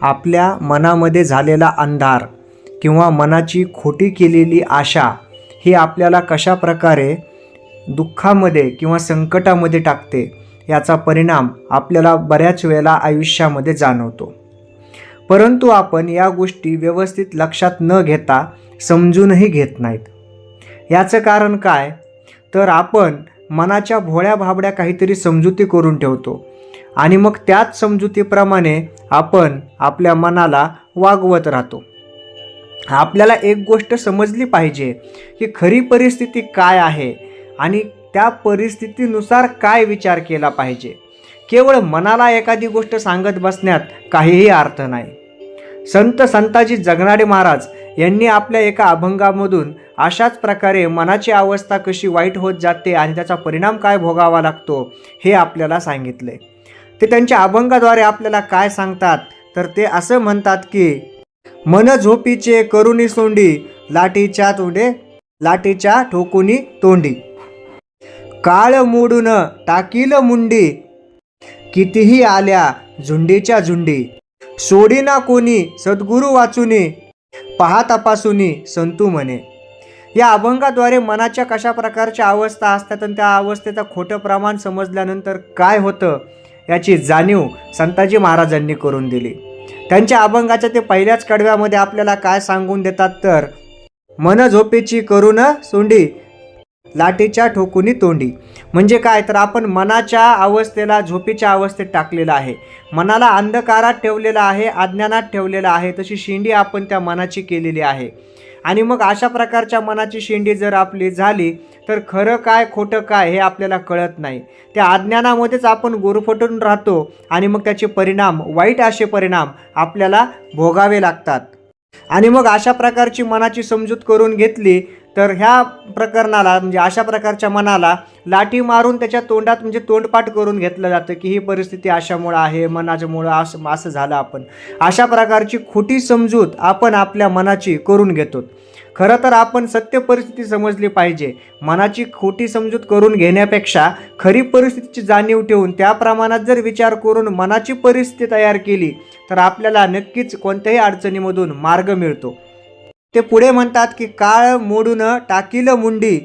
आपल्या मनामध्ये झालेला अंधार किंवा मनाची खोटी केलेली आशा ही आपल्याला कशा प्रकारे दुःखामध्ये किंवा संकटामध्ये टाकते याचा परिणाम आपल्याला बऱ्याच वेळेला आयुष्यामध्ये जाणवतो. परंतु आपण या गोष्टी व्यवस्थित लक्षात न घेता समजूनही घेत नाहीत. याचं कारण काय? तर आपण मनाच्या भोळ्या भाबड्या काहीतरी समजुती करून ठेवतो. आणि मग त्याच समजुतीप्रमाणे आपण आपल्या मनाला वागवत राहतो. आपल्याला एक गोष्ट समजली पाहिजे की खरी परिस्थिती काय आहे आणि त्या परिस्थितीनुसार काय विचार केला पाहिजे. केवळ मनाला एखादी गोष्ट सांगत बसण्यात काहीही अर्थ नाही. संत संताजी जगनाडे महाराज यांनी आपल्या एका अभंगामधून अशाच प्रकारे मनाची अवस्था कशी वाईट होत जाते आणि त्याचा परिणाम काय भोगावा लागतो हे आपल्याला सांगितले. ते त्यांच्या अभंगाद्वारे आपल्याला काय सांगतात? तर ते असं म्हणतात की मन झोपीचे करुणी सोंडी लाटीच्या तोंडे लाटीच्या ठोकुनी तोंडी. काळ मोडून टाकील मुंडी. कितीही आल्या झुंडीच्या झुंडी. सोडीना कोणी सद्गुरू वाचुनी पहा तपासुनी संतू म्हणे. या अभंगाद्वारे मनाच्या कशा प्रकारच्या अवस्था असतात आणि त्या अवस्थेचं खोटं प्रमाण समजल्यानंतर काय होतं? याची जाणीव संताजी महाराजांनी करून दिली. त्यांच्या अभंगाच्या ते पहिल्याच कडव्यामध्ये आपल्याला काय सांगून देतात तर मन झोपेची करून सोंडी लाटेच्या ठोकुनी तोंडी. म्हणजे काय? तर आपण मनाच्या अवस्थेला झोपेच्या अवस्थेत टाकलेलं आहे. मनाला अंधकारात ठेवलेलं आहे अज्ञानात ठेवलेलं आहे. तशी शेंडी आपण त्या मनाची केलेली आहे. आणि मग अशा प्रकारच्या मनाची शेंडी जर आपली झाली तर खरं काय खोटं काय हे आपल्याला कळत नाही. त्या अज्ञानामध्येच आपण गुरफटून राहतो आणि मग त्याचे परिणाम वाईट असे परिणाम आपल्याला भोगावे लागतात. आणि मग अशा प्रकारची मनाची समजूत करून घेतली तर ह्या प्रकरणाला म्हणजे अशा प्रकारच्या मनाला लाठी मारून त्याच्या तोंडात म्हणजे तोंडपाठ करून घेतलं जातं की ही परिस्थिती अशामुळं आहे मनाच्यामुळं असं असं झालं आपण. अशा प्रकारची खोटी समजूत आपण आपल्या मनाची करून घेतो. खरं तर आपण सत्य परिस्थिती समजली पाहिजे. मनाची खोटी समजूत करून घेण्यापेक्षा खरी परिस्थितीची जाणीव ठेवून त्या प्रमाणात जर विचार करून मनाची परिस्थिती तयार केली तर आपल्याला नक्कीच कोणत्याही अडचणीमधून मार्ग मिळतो. ते पुढे म्हणतात की काळ मोडून टाकील मुंडी.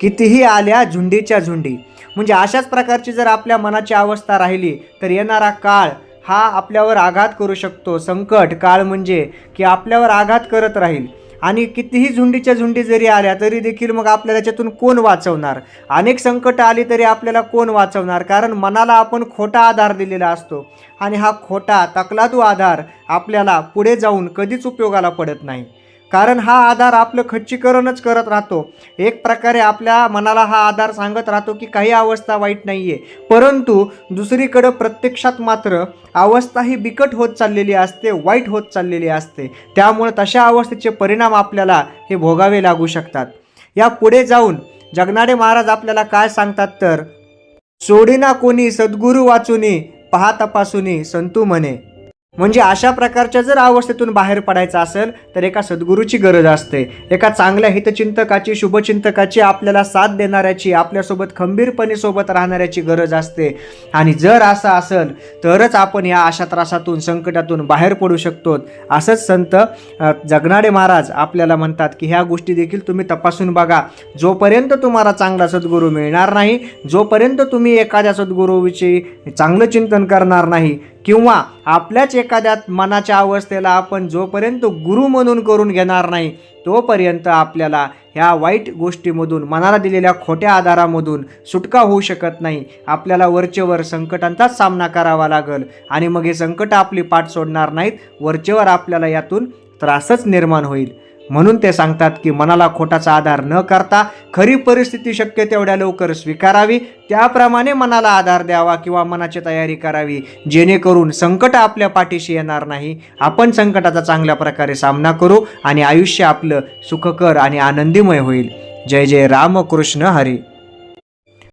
कितीही आल्या झुंडीच्या झुंडी. म्हणजे अशाच प्रकारची जर आपल्या मनाची अवस्था राहिली तर येणारा काळ हा आपल्यावर आघात करू शकतो. संकट काळ म्हणजे की आपल्यावर आघात करत राहील. आणि कितीही झुंडीच्या झुंडी जरी आल्या तरी देखील मग आपल्याला त्याच्यातून कोण वाचवणार? अनेक संकट आली तरी आपल्याला कोण वाचवणार? कारण मनाला आपण खोटा आधार दिलेला असतो. आणि हा खोटा तकलादू आधार आपल्याला पुढे जाऊन कधीच उपयोगाला पडत नाही. कारण हा आधार आपलं खच्चीकरणच करत राहतो. एक प्रकारे आपल्या मनाला हा आधार सांगत राहतो की काही अवस्था वाईट नाही आहे परंतु दुसरीकडं प्रत्यक्षात मात्र अवस्था ही बिकट होत चाललेली असते वाईट होत चाललेली असते. त्यामुळे तशा अवस्थेचे परिणाम आपल्याला हे भोगावे लागू शकतात. या पुढे जाऊन जगनाडे महाराज आपल्याला काय सांगतात तर सोडीना कोणी सद्गुरू वाचुनी पहा तपासुनी संतू म्हणे. म्हणजे अशा प्रकारच्या जर अवस्थेतून बाहेर पडायचं असेल तर एका सद्गुरूची गरज असते. एका चांगल्या हितचिंतकाची शुभचिंतकाची आपल्याला साथ देणाऱ्याची आपल्यासोबत खंबीरपणे सोबत राहणाऱ्याची गरज असते. आणि जर असं असेल तरच आपण या अशा त्रासातून संकटातून बाहेर पडू शकतो असंच संत जगनाडे महाराज आपल्याला म्हणतात की ह्या गोष्टी देखील तुम्ही तपासून बघा. जोपर्यंत तुम्हाला चांगला सद्गुरू मिळणार नाही जोपर्यंत तुम्ही एखाद्या सद्गुरूविषयी चांगलं चिंतन करणार नाही किंवा आपल्याच एखाद्या मनाच्या अवस्थेला आपण जोपर्यंत गुरु म्हणून करून घेणार नाही तोपर्यंत आपल्याला ह्या वाईट गोष्टीमधून मनाला दिलेल्या खोट्या आधारामधून सुटका होऊ शकत नाही. आपल्याला वरचेवर संकटांचाच सामना करावा लागेल आणि मग हे संकट आपली पाठ सोडणार नाहीत वरचेवर आपल्याला यातून त्रासच निर्माण होईल. म्हणून ते सांगतात की मनाला खोटाचा आधार न करता खरी परिस्थिती शक्य तेवढ्या लवकर स्वीकारावी. त्याप्रमाणे मनाला आधार द्यावा किंवा मनाची तयारी करावी. जेणेकरून संकट आपल्या पाठीशी येणार नाही. आपण संकटाचा चांगल्या प्रकारे सामना करू आणि आयुष्य आपलं सुखकर आणि आनंदीमय होईल. जय जय रामकृष्ण हरी.